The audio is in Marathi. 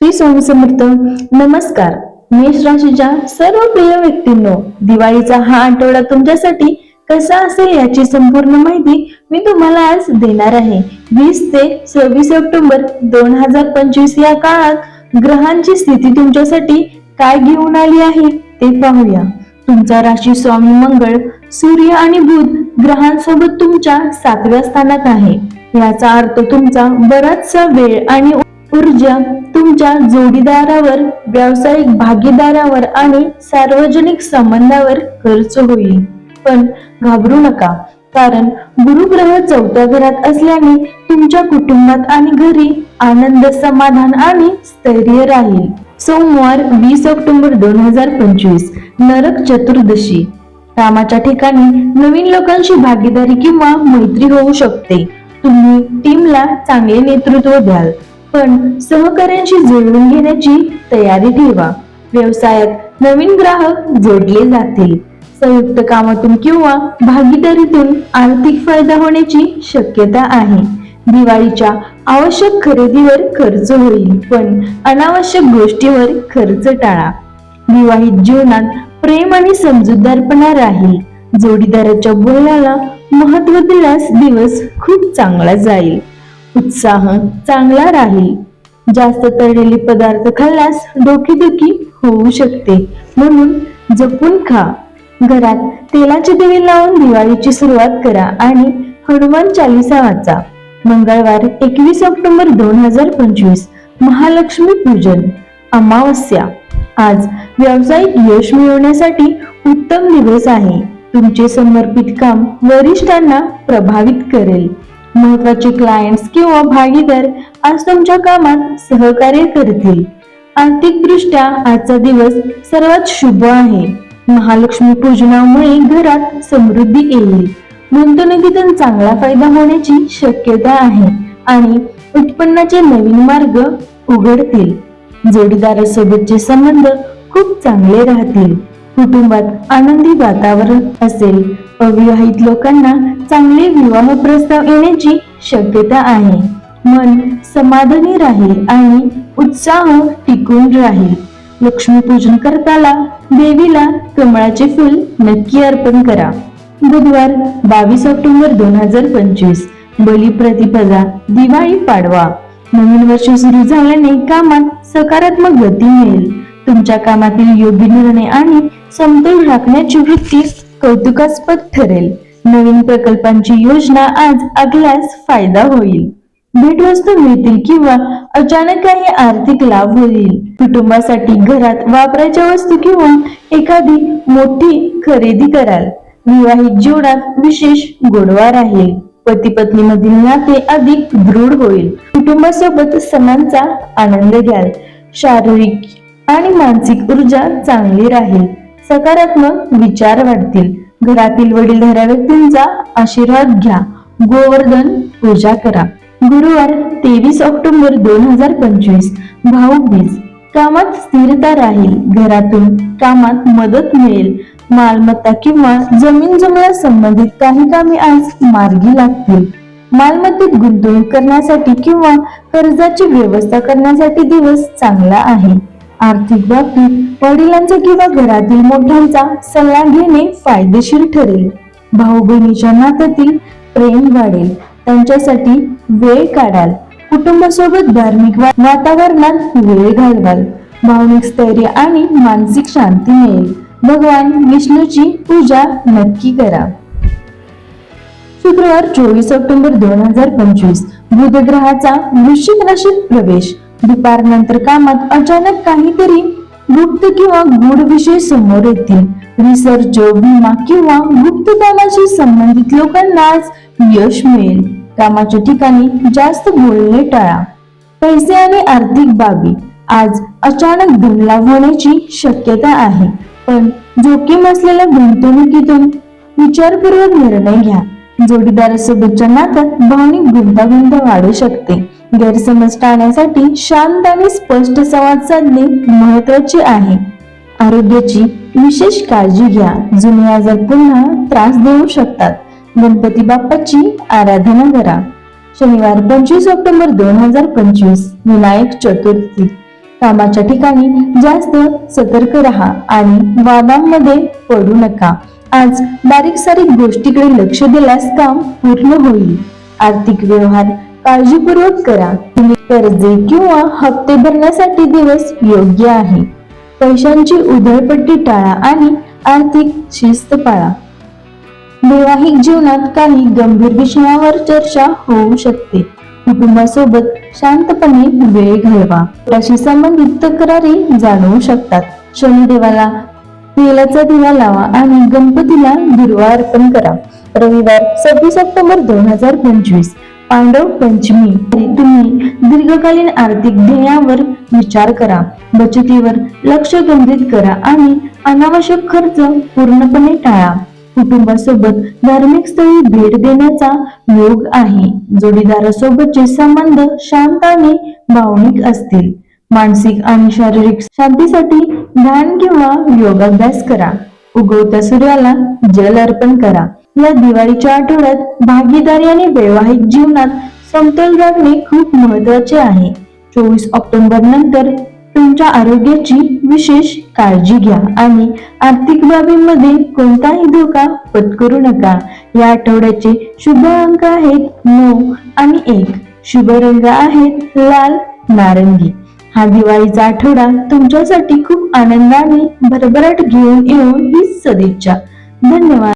श्री स्वामी समर्थ नमस्कार. मेष राशीच्या सर्व प्रिय व्यक्तींनो दिवाळीचा हा आठवडा तुमच्यासाठी कसा असेल याची संपूर्ण माहिती मी तुम्हाला आज देणार आहे. वीस ते सव्वीस ऑक्टोबर दोन हजार पंचवीस या काळात ग्रहांची स्थिती तुमच्यासाठी काय घेऊन आली आहे ते पाहूया. तुमचा राशी स्वामी मंगळ सूर्य आणि बुध ग्रहांसोबत तुमच्या सातव्या स्थानात आहे. याचा अर्थ तुमचा बराचसा वेळ आणि ऊर्जा तुमच्या जोडीदारावर व्यावसायिक भागीदारावर आणि सार्वजनिक संबंधावर खर्च होईल. पण घाबरू नका कारण गुरुग्रह चौथ्या घरात असल्याने तुमच्या कुटुंबात आणि घरी आनंद समाधान आणि स्थैर्य राहील. सोमवार वीस ऑक्टोबर दोन हजार पंचवीस नरक चतुर्दशी. कामाच्या ठिकाणी नवीन लोकांशी भागीदारी किंवा मैत्री होऊ शकते. तुम्ही टीमला चांगले नेतृत्व द्याल. पण सहकाऱ्यांशी जुळवून घेण्याची तयारी ठेवा. व्यवसायात नवीन ग्राहक जोडले जातील. संयुक्त कामातून किंवा भागीदारीतून आर्थिक फायदा होण्याची शक्यता आहे. दिवाळीच्या आवश्यक खरेदीवर खर्च होईल पण अनावश्यक गोष्टीवर खर्च टाळा. विवाहित जीवनात प्रेम आणि समजूतदारपणा राहील. जोडीदाराच्या बोलण्याला महत्त्व दिल्यास दिवस खूप चांगला जाईल. उत्साह चांगला राहील. जास्त तळलेले पदार्थ खाल्ल्यास डोकेदुखी होऊ शकते. म्हणून जपून खा. घरात तेलाचे दिवे लावून दिवाळीची सुरुवात करा आणि हनुमान चालिसा वाचा. मंगळवार एकवीस ऑक्टोबर दोन हजार पंचवीस. महालक्ष्मी पूजन. अमावस्या. आज व्यावसायिक यश मिळवण्यासाठी उत्तम दिवस आहे. तुमचे समर्पित काम वरिष्ठांना प्रभावित करेल. महत्त्वाचे क्लायंट्स किंवा भागीदार आज तुमच्या कामात सहकार्य करतील. आर्थिक दृष्ट्या आजचा दिवस सर्वात शुभ आहे. महालक्ष्मी पूजनामुळे घरात समृद्धी येईल. गुंतवणुकीतून चांगला फायदा होण्याची शक्यता आहे आणि उत्पन्नाचे नवीन मार्ग उघडतील. जोडीदारासोबतचे संबंध खूप चांगले राहतील. कुटुंबात आनंदी वातावरण असेल. अविवाहित लोकांना चांगले विवाह प्रस्ताव येण्याची शक्यता आहे. मन समाधानी राहील आणि उत्साह टिकून राहील. लक्ष्मीपूजन करताना देवीला कमळाचे फुल नक्की अर्पण करा. बुधवार बावीस ऑक्टोबर दोन हजार पंचवीस. बलिप्रतिपदा दिवाळी पाडवा. नवीन वर्ष सुरू झाल्याने कामात सकारात्मक गती मिळेल. तुमच्या कामातील योग्य निर्णय आणि समतोल राखण्याची वृत्ती कौतुकास्पद ठरेल. नवीन प्रकल्पांची योजना आज आखल्यास फायदा होईल. भेटवस्तू मिळतील किंवा अचानक काही आर्थिक लाभ होईल. कुटुंबासाठी घरात वापरायच्या वस्तू किंवा एखादी मोठी खरेदी कराल. विवाहित जीवनात विशेष गोडवा राहील. पती पत्नी मधील नाते अधिक दृढ होईल. कुटुंबासोबत सणांचा आनंद घ्याल. शारीरिक आणि मानसिक ऊर्जा चांगली राहील. सकारात्मक विचार वाढतील. घरातील वडीलधाऱ्या व्यक्तींचा आशीर्वाद घ्या. गोवर्धन पूजा करा. गुरुवार तेवीस ऑक्टोबर दोन हजार पंचवीस. भाऊबीज कामात स्थिरता राहील. घरातून कामात मदत मिळेल. मालमत्ता किंवा जमीन जमला संबंधित काही कामे आज मार्गी लागतील. मालमत्तेत गुंतवणूक करण्यासाठी किंवा कर्जाची व्यवस्था करण्यासाठी दिवस चांगला आहे. आर्थिक बाबतीत वडिलांचा किंवा घरातील मोठ्यांचा सल्ला घेणे फायदेशीर ठरेल. भाऊ बहिणीच्या नात्यातील प्रेम वाढेल. त्यांच्यासाठी वेळ काढाल. कुटुंबासोबत धार्मिक वातावरणात वेळ घालवाल. भावनिक स्थैर्य आणि मानसिक शांती मिळेल. भगवान विष्णूची पूजा नक्की करा. शुक्रवार चोवीस ऑक्टोबर दोन हजार पंचवीस. बुध ग्रहाचा वृश्चिक राशीत प्रवेश. दुपारनंतर कामात अचानक काहीतरी गुप्त किंवा गूढ विषय समोर येतील. रिसर्च विमा किंवा गुप्त कामाशी संबंधित लोकांना आज यश मिळेल. कामाच्या ठिकाणी जास्त बोलणे टाळा. पैसे आणि आर्थिक बाबी. आज अचानक धनलाभ होण्याची शक्यता आहे. पण जोखीम असलेल्या गुंतवणुकीतून विचारपूर्वक निर्णय घ्या. जोडीदारासोबतच्या नात्यात भावनिक गुंतागुंत वाढू शकते. गैरसमज टाळण्यासाठी शांत आणि स्पष्ट संवाद साधणे महत्त्वाचे आहे. आरोग्याची विशेष काळजी घ्या. जुने आजार पुन्हा त्रास देऊ शकतात. गणपती बाप्पाची आराधना करा. शनिवार पंचवीस ऑक्टोबर दोन हजार पंचवीस. विनायक चतुर्थी. कामाच्या ठिकाणी जास्त सतर्क राहा आणि वादांमध्ये पडू नका. आज बारीक सारीक गोष्टीकडे लक्ष दिल्यास काम पूर्ण होईल. आर्थिक व्यवहार काळजीपूर्वक करा. तुम्ही कर्जे किंवा हप्ते भरण्यासाठी दिवस योग्य आहे. पैशांची उधळपट्टी टाळा आणि आर्थिक शिस्त पाळा. वैवाहिक जीवनात काही गंभीर विषयावर चर्चा होऊ शकते. कुटुंबासोबत शांतपणे वेळ घालवा. त्याशी संबंधित तक्रारी जाणवू शकतात. शनिदेवाला तेलाचा दिवा लावा आणि गणपतीला दुर्वा अर्पण करा. रविवार सव्वीस ऑक्टोबर दोन हजार पंचवीस. पांडव पंचमी. तुम्ही दीर्घकालीन आर्थिक ध्येयावर विचार करा. बचतीवर लक्ष केंद्रित करा आणि अनावश्यक खर्च पूर्णपणे टाळा. कुटुंबासोबत धार्मिक स्थळी भेट देण्याचा योग आहे. जोडीदारासोबतचे संबंध शांत आणि भावनिक असतील. मानसिक आणि शारीरिक शांतीसाठी ध्यान किंवा योगाभ्यास करा. उगवत्या सूर्याला जल अर्पण करा. या दिवाळीच्या आठवड्यात भागीदारी आणि वैवाहिक जीवनात समतोल राखणे खूप महत्त्वाचे आहे. चोवीस ऑक्टोबर नंतर तुमच्या आरोग्याची विशेष काळजी घ्या आणि आर्थिक बाबींमध्ये कोणताही धोका पत्करू नका. या आठवड्याचे शुभ अंक आहेत नऊ आणि एक. शुभ रंग आहेत लाल नारंगी. हा दिवाळीचा आठवडा तुमच्यासाठी खूप आनंदाने भरभराट घेऊन येऊन ही सदिच्छा. धन्यवाद.